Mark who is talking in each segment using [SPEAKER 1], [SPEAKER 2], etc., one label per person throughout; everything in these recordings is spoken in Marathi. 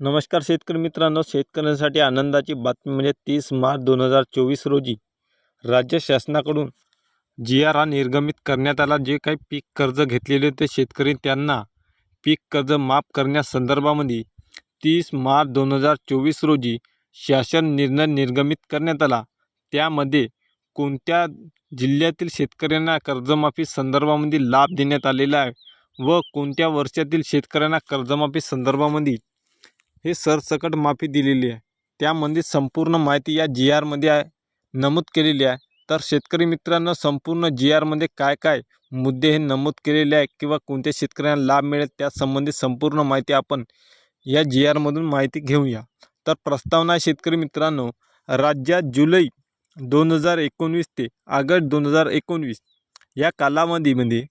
[SPEAKER 1] नमस्कार शेतकरी मित्रांनो शेतकऱ्यांसाठी आनंदाची बातमी म्हणजे तीस मार्च दोन हजार चोवीस रोजी राज्य शासनाकडून जी आर हा निर्गमित करण्यात आला. जे काही पीक कर्ज घेतलेले होते शेतकरी त्यांना पीक कर्ज माफ करण्यासंदर्भामध्ये तीस मार्च दोन हजार चोवीस रोजी शासन निर्णय निर्गमित करण्यात आला. त्यामध्ये कोणत्या जिल्ह्यातील शेतकऱ्यांना कर्जमाफी संदर्भामध्ये लाभ देण्यात आलेला आहे व कोणत्या वर्षातील शेतकऱ्यांना कर्जमाफी संदर्भामध्ये हे सरसकट माफी दिलेली आहे. त्यामध्ये संपूर्ण माहिती या जी आरमध्ये आहे. नमूद केलेली आहे. तर शेतकरी मित्रांनो संपूर्ण जी आरमध्ये काय काय मुद्दे हे नमूद केलेले आहे किंवा कोणत्या शेतकऱ्यांना लाभ मिळेल त्यासंबंधी संपूर्ण माहिती आपण या जी आरमधून माहिती घेऊया. तर प्रस्तावना शेतकरी मित्रांनो राज्यात जुलै दोन हजार एकोणवीस ते ऑगस्ट दोन हजार एकोणवीस या कालावधीमध्ये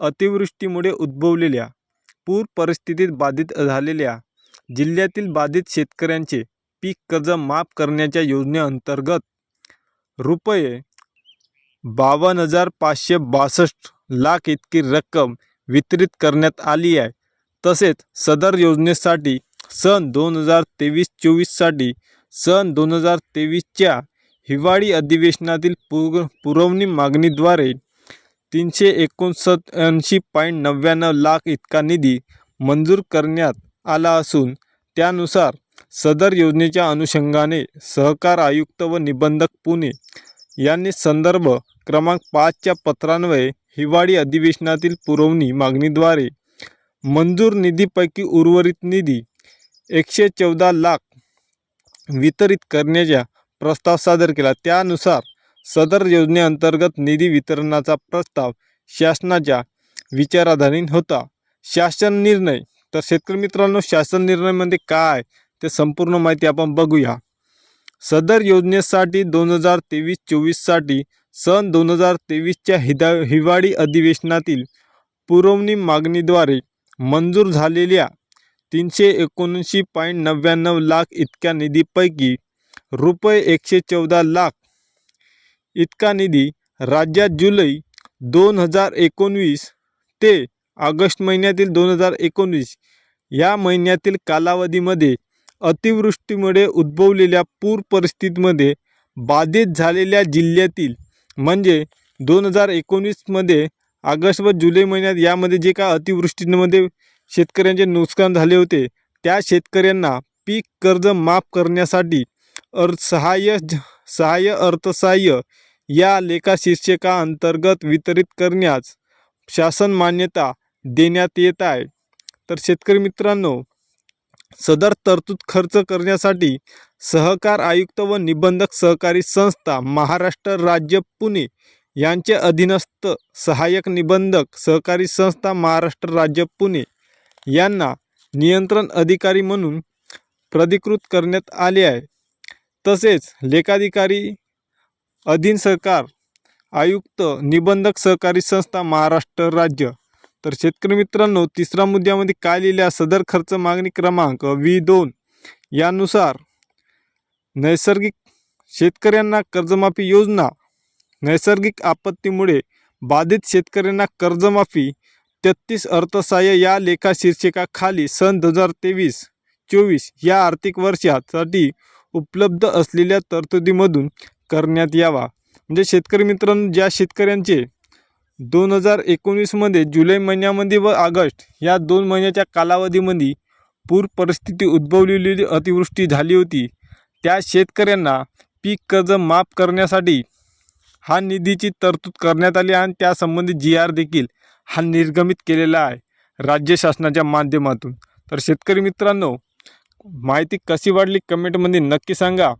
[SPEAKER 1] अतिवृष्टीमुळे उद्भवलेल्या पूर परिस्थितीत बाधित झालेल्या जिल्ह्यातील बाधित शेतकऱ्यांचे पीक कर्ज माफ करण्याच्या योजनेअंतर्गत रुपये बावन्न हजार पाचशे बासष्ट लाख इतकी रक्कम वितरित करण्यात आली आहे. तसेच सदर योजनेसाठी सन दोन हजार तेवीस चोवीससाठी सन दोन हजार तेवीसच्या हिवाळी अधिवेशनातील पुर पुरवणी मागणीद्वारे तीनशे एकोणसत्याऐंशी पॉईंट नव्याण्णव लाख इतका निधी मंजूर करण्यात आला असून त्यानुसार सदर योजनेच्या अनुषंगाने सहकार आयुक्त व निबंधक पुणे यांनी संदर्भ क्रमांक पाचच्या पत्रान्वये हिवाळी अधिवेशनातील पुरवणी मागणीद्वारे मंजूर निधीपैकी उर्वरित निधी एकशे चौदा लाख वितरित करण्याचा प्रस्ताव सादर केला. त्यानुसार सदर योजनेअंतर्गत निधी वितरणाचा प्रस्ताव शासनाच्या विचाराधीन होता. शासन निर्णय तर शेतकरी मित्रांनो शासन निर्णयामध्ये काय ते संपूर्ण माहिती आपण बघूया. सदर योजनेसाठी दोन हजार तेवीस चोवीससाठी सन दोन हजार तेवीसच्या हिदा हिवाळी अधिवेशनातील पुरवणी मागणीद्वारे मंजूर झालेल्या तीनशे एकोणऐंशी पॉईंट नव्याण्णव लाख इतक्या निधीपैकी रुपये एकशे चौदा लाख इतका निधी राज्यात जुलै दोन हजार एकोणवीस ते ऑगस्ट महिन्यातील दोन हजार एकोणीस या महिन्यातील कालावधीमध्ये अतिवृष्टीमुळे उद्भवलेल्या पूर परिस्थितीमध्ये बाधित झालेल्या जिल्ह्यातील म्हणजे दोन हजार एकोणीसमध्ये ऑगस्ट व जुलै महिन्यात यामध्ये जे काय अतिवृष्टीमध्ये शेतकऱ्यांचे नुकसान झाले होते त्या शेतकऱ्यांना पीक कर्ज माफ करण्यासाठी अर् सहाय्य सहाय्य अर्थसहाय्य या लेखा शीर्षकाअंतर्गत वितरित करण्यास शासन मान्यता देण्यात येत आहे. तर शेतकरी मित्रांनो सदर तरतूद खर्च करण्यासाठी सहकार आयुक्त व निबंधक सहकारी संस्था महाराष्ट्र राज्य पुणे यांचे अधीनस्थ सहाय्यक निबंधक सहकारी संस्था महाराष्ट्र राज्य पुणे यांना नियंत्रण अधिकारी म्हणून प्राधिकृत करण्यात आले आहे. तसेच लेखाधिकारी अधीन सरकार आयुक्त निबंधक सहकारी संस्था महाराष्ट्र राज्य तर शेतकरी मित्रांनो तिसऱ्या मुद्द्यामध्ये काय लिहिल्या सदर खर्च मागणी क्रमांक वी दोन. यानुसार नैसर्गिक शेतकऱ्यांना कर्जमाफी योजना नैसर्गिक आपत्तीमुळे बाधित शेतकऱ्यांना कर्जमाफी तेहतीस अर्थसहाय्य या लेखा शीर्षकाखाली सन दोन हजार तेवीस चोवीस या आर्थिक वर्षासाठी उपलब्ध असलेल्या तरतुदीमधून करण्यात यावा. म्हणजे शेतकरी मित्रांनो ज्या शेतकऱ्यांचे दोन हजार एकोणवीसमध्ये जुलै महिन्यामध्ये व ऑगस्ट या दोन महिन्याच्या कालावधीमध्ये पूर परिस्थिती उद्भवलेली अतिवृष्टी झाली होती. त्या शेतकऱ्यांना पीक कर्ज माफ करण्यासाठी हा निधीची तरतूद करण्यात आली आणि त्यासंबंधी जी आर देखील हा निर्गमित केलेला आहे राज्य शासनाच्या माध्यमातून. तर शेतकरी मित्रांनो माहिती कशी वाढली कमेंटमध्ये नक्की सांगा.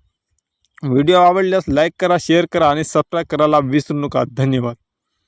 [SPEAKER 1] व्हिडिओ आवडल्यास लाईक करा शेअर करा आणि सबस्क्राईब करायला विसरू नका. धन्यवाद.